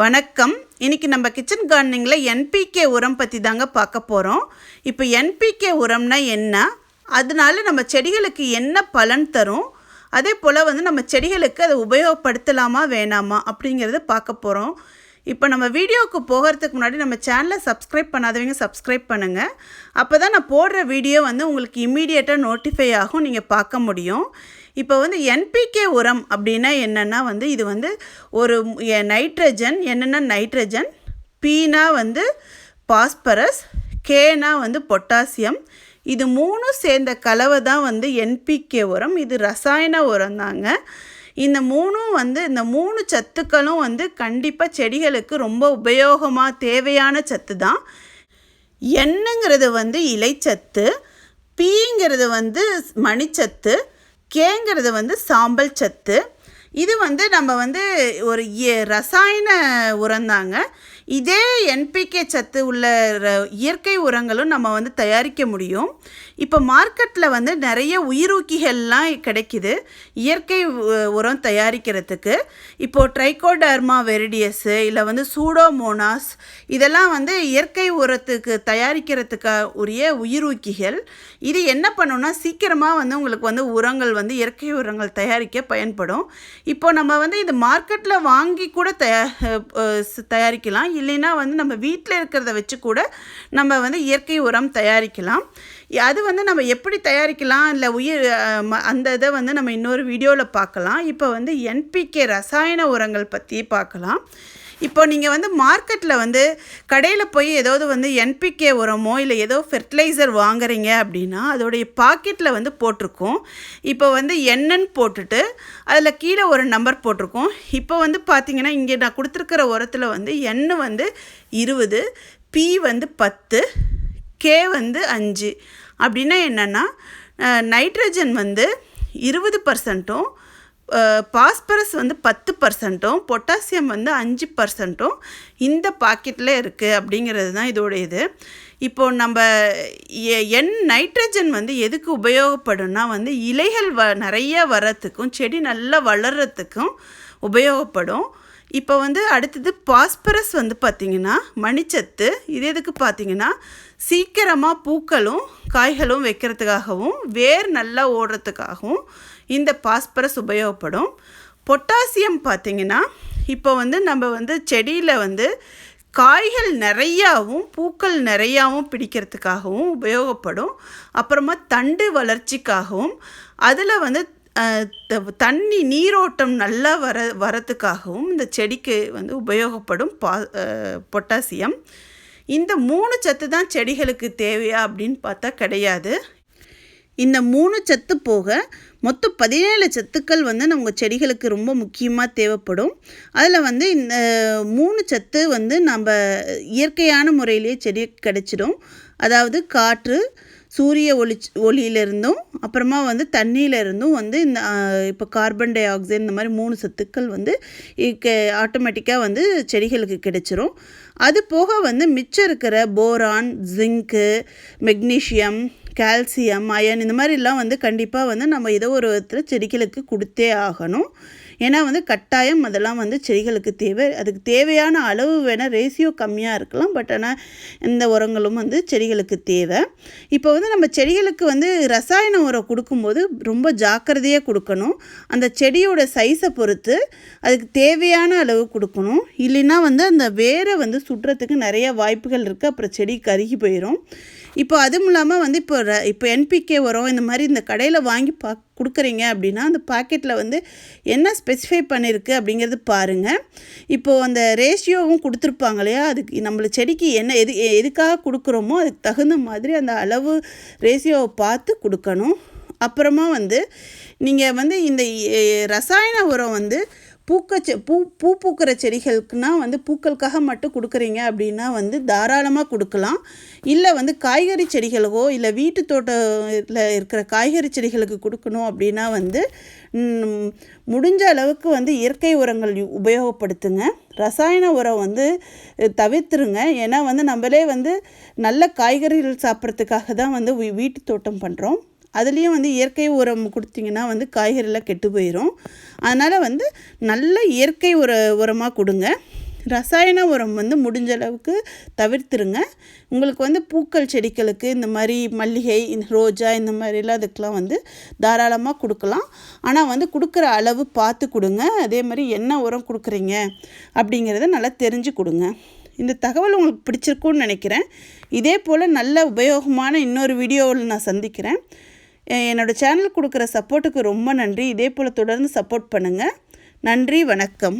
வணக்கம். இன்றைக்கி நம்ம கிச்சன் கார்டனிங்கில் என்பிகே உரம் பற்றி தாங்க பார்க்க போகிறோம் இப்போ என்பிகே உரம்னா என்ன? அதனால நம்ம செடிகளுக்கு என்ன பலன் தரும்? அதே போல் வந்து நம்ம செடிகளுக்கு அதை உபயோகப்படுத்தலாமா வேணாமா அப்படிங்கிறத பார்க்க போகிறோம் இப்போ நம்ம வீடியோவுக்கு போகிறதுக்கு முன்னாடி நம்ம சேனலை சப்ஸ்கிரைப் பண்ணாதவங்க சப்ஸ்கிரைப் பண்ணுங்கள் அப்போ தான் நான் போடுற வீடியோ வந்து உங்களுக்கு இம்மீடியட்டாக நோட்டிஃபை ஆகும் நீங்கள் பார்க்க முடியும். இப்போ வந்து என்பிகே உரம் அப்படின்னா என்னென்னா வந்து இது வந்து ஒரு நைட்ரஜன் என்னென்னா நைட்ரஜன் பீனா வந்து பாஸ்பரஸ் கேனா வந்து பொட்டாசியம் இது மூணும் சேர்ந்த கலவை தான் வந்து என்பிகே உரம். இது ரசாயன உரம் தாங்க. இந்த மூணும் வந்து இந்த மூணு சத்துக்களும் வந்து கண்டிப்பாக செடிகளுக்கு ரொம்ப உபயோகமாக தேவையான சத்து தான். எண்ணுங்கிறது வந்து இலைச்சத்து பீங்கிறது வந்து மணிச்சத்து கேங்கிறது வந்து சாம்பல் சத்து. இது வந்து நம்ம வந்து ஒரு இய- ரசாயன உரம்தாங்க இதே என்பிகே சத்து உள்ள ர- இயற்கை உரங்களும் நம்ம வந்து தயாரிக்க முடியும். இப்போ மார்க்கெட்டில் வந்து நிறைய உயிரூக்கிகள்லாம் கிடைக்குது. இயற்கை உரம் தயாரிக்கிறதுக்கு. இப்போது ட்ரைகோடர்மா வெரிடியஸு இல்லை வந்து சூடோமோனாஸ் இதெல்லாம் வந்து இயற்கை உரத்துக்கு தயாரிக்கிறதுக்கு உரிய உயிரூக்கிகள். இது என்ன பண்ணுன்னா சீக்கிரமாக வந்து உங்களுக்கு வந்து உரங்கள் வந்து இயற்கை உரங்கள் தயாரிக்க பயன்படும். இப்போ நம்ம வந்து இது மார்க்கெட்டில் வாங்கி கூட தயா தயாரிக்கலாம். இல்லைன்னா வந்து நம்ம வீட்டில் இருக்கிறத வச்சு கூட நம்ம வந்து இயற்கை உரம் தயாரிக்கலாம். அது வந்து நம்ம எப்படி தயாரிக்கலாம்? இல்லை உயிர் அந்த இதை வந்து நம்ம இன்னொரு வீடியோவில் பார்க்கலாம். இப்போ வந்து என்பிகே ரசாயன உரங்கள் பற்றி பார்க்கலாம். இப்போ நீங்கள் வந்து மார்க்கெட்டில் வந்து கடையில் போய் ஏதாவது வந்து என்பிகே உரமோ இல்லை ஏதோ ஃபெர்டிலைசர் வாங்குறீங்க அப்படின்னா அதோடைய பாக்கெட்டில் வந்து போட்டிருக்கோம். இப்போ வந்து என்னன்னு போட்டுட்டு அதில் கீழே ஒரு நம்பர் போட்டிருக்கோம். இப்போ வந்து பார்த்தீங்கன்னா இங்கே நான் கொடுத்துருக்கிற உரத்தில் வந்து எண்ணெய் வந்து இருபது பி வந்து பத்து கே வந்து அஞ்சு. அப்படின்னா என்னென்னா நைட்ரஜன் வந்து இருபது பர்சன்ட்டும் பாஸ்பரஸ் வந்து பத்து பர்சன்ட்டும் பொட்டாசியம் வந்து அஞ்சு பர்சன்ட்டும் இந்த பாக்கெட்டில் இருக்குது அப்படிங்கிறது தான் இதோடைய இது இப்போது நம்ம எ- என் நைட்ரஜன் வந்து எதுக்கு உபயோகப்படும்னா வந்து இலைகள் வ நிறைய வர்றதுக்கும் செடி நல்லா வளர்கிறதுக்கும் உபயோகப்படும். இப்போ வந்து அடுத்தது பாஸ்பரஸ் வந்து பார்த்திங்கன்னா மணிச்சத்து இது எதுக்கு பார்த்தீங்கன்னா சீக்கிரமாக பூக்களும் காய்களும் வைக்கிறதுக்காகவும் வேர் நல்லா ஓடுறதுக்காகவும் இந்த பாஸ்பரஸ் உபயோகப்படும். பொட்டாசியம் பார்த்திங்கன்னா இப்போ வந்து நம்ம வந்து செடியில் வந்து காய்கள் நிறையாவும் பூக்கள் நிறையாவும் பிடிக்கிறதுக்காகவும் உபயோகப்படும். அப்புறமா தண்டு வளர்ச்சிக்காகவும் அதில் வந்து தண்ணி நீரோட்டம் நல்லா வர வரத்துக்காகவும் இந்த செடிக்கு வந்து உபயோகப்படும் பா பொட்டாசியம். இந்த மூணு சத்து தான் செடிகளுக்கு தேவையா அப்படின்னு பார்த்தா கிடையாது. இந்த மூணு சத்து போக மொத்தம் பதினேழு சத்துக்கள் வந்து நம்ம செடிகளுக்கு ரொம்ப முக்கியமாக தேவைப்படும். அதில் வந்து இந்த மூணு சத்து வந்து நம்ம இயற்கையான முறையிலேயே செடி கிடைச்சிடும். அதாவது காற்று சூரிய ஒளி ஒளியிலிருந்தும் அப்புறமா வந்து தண்ணியிலிருந்தும் வந்து இந்த இப்போ கார்பன் டை ஆக்சைடு இந்த மாதிரி மூணு சத்துக்கள் வந்து ஆட்டோமேட்டிக்காக வந்து செடிகளுக்கு கிடைச்சிரும். அது போக வந்து மிச்சம் இருக்கிற boron zinc magnesium calcium iron இந்த மாதிரிலாம் வந்து கண்டிப்பாக வந்து நம்ம ஏதோ ஒரு விதத்தில் செடிகளுக்கு கொடுத்தே ஆகணும். ஏன்னா வந்து கட்டாயம் அதெல்லாம் வந்து செடிகளுக்கு தேவை. அதுக்கு தேவையான அளவு வேணால் ரேசியோ கம்மியாக இருக்கலாம். பட் ஆனால் இந்த உரங்களும் வந்து செடிகளுக்கு தேவை. இப்போ வந்து நம்ம செடிகளுக்கு வந்து ரசாயன உரம் கொடுக்கும்போது ரொம்ப ஜாக்கிரதையாக கொடுக்கணும். அந்த செடியோட சைஸை பொறுத்து அதுக்கு தேவையான அளவு கொடுக்கணும். இல்லைன்னா வந்து அந்த வேரை வந்து சுடுறதுக்கு நிறைய வாய்ப்புகள் இருக்குது அப்புறம் செடி கருகி போயிடும் இப்போ அதுவும் இல்லாமல் வந்து இப்போ ர- இப்போ என்பிகே உரம் இந்த மாதிரி இந்த கடையில் வாங்கி பா கொடுக்குறீங்க அப்படின்னா அந்த பாக்கெட்டில் வந்து என்ன ஸ்பெசிஃபை பண்ணியிருக்கு அப்படிங்கிறது பாருங்கள் இப்போது அந்த ரேஷியோவும் கொடுத்துருப்பாங்க இல்லையா? அதுக்கு நம்மள செடிக்கு என்ன எது எ- எதுக்காக கொடுக்குறோமோ அதுக்கு தகுந்த மாதிரி அந்த அளவு ரேஷியோவை பார்த்து கொடுக்கணும். அப்புறமா வந்து நீங்கள் வந்து இந்த ரசாயன உரம் வந்து பூக்க செ பூ பூ பூக்கிற செடிகளுக்குனா வந்து பூக்களுக்காக மட்டும் கொடுக்குறீங்க அப்படின்னா வந்து தாராளமாக கொடுக்கலாம். இல்லை வந்து காய்கறி செடிகளுக்கோ இல்லை வீட்டு தோட்டத்தில் இருக்கிற காய்கறி செடிகளுக்கு கொடுக்கணும் அப்படின்னா வந்து முடிஞ்ச அளவுக்கு வந்து இயற்கை உரங்கள் உபயோகப்படுத்துங்க. ரசாயன உரம் வந்து தவிர்த்துருங்க. ஏன்னா வந்து நம்மளே வந்து நல்ல காய்கறிகள் சாப்பிட்றதுக்காக தான் வந்து வீட்டு தோட்டம் பண்ணுறோம் அதுலேயும் வந்து இயற்கை உரம் கொடுத்தீங்கன்னா வந்து காய்கறிலாம் கெட்டு போயிடும் அதனால் வந்து நல்ல இயற்கை உர உரமாக கொடுங்க. ரசாயன உரம் வந்து முடிஞ்ச அளவுக்கு தவிர்த்துருங்க. உங்களுக்கு வந்து பூக்கள் செடிகளுக்கு இந்த மாதிரி மல்லிகை இந்த ரோஜா இந்த மாதிரிலாம் அதுக்கெலாம் வந்து தாராளமாக கொடுக்கலாம். ஆனால் வந்து கொடுக்குற அளவு பார்த்து கொடுங்க. அதே மாதிரி என்ன உரம் கொடுக்குறீங்க அப்படிங்கிறத நல்லா தெரிஞ்சு கொடுங்க. இந்த தகவல் உங்களுக்கு பிடிச்சிருக்கும்னு நினைக்கிறேன். இதே போல் நல்ல உபயோகமான இன்னொரு வீடியோவில் நான் சந்திக்கிறேன். என்னோடய என்னோட சேனல் கொடுக்குற சப்போர்ட்டுக்கு ரொம்ப நன்றி. இதே போல் தொடர்ந்து சப்போர்ட் பண்ணுங்கள் நன்றி வணக்கம்.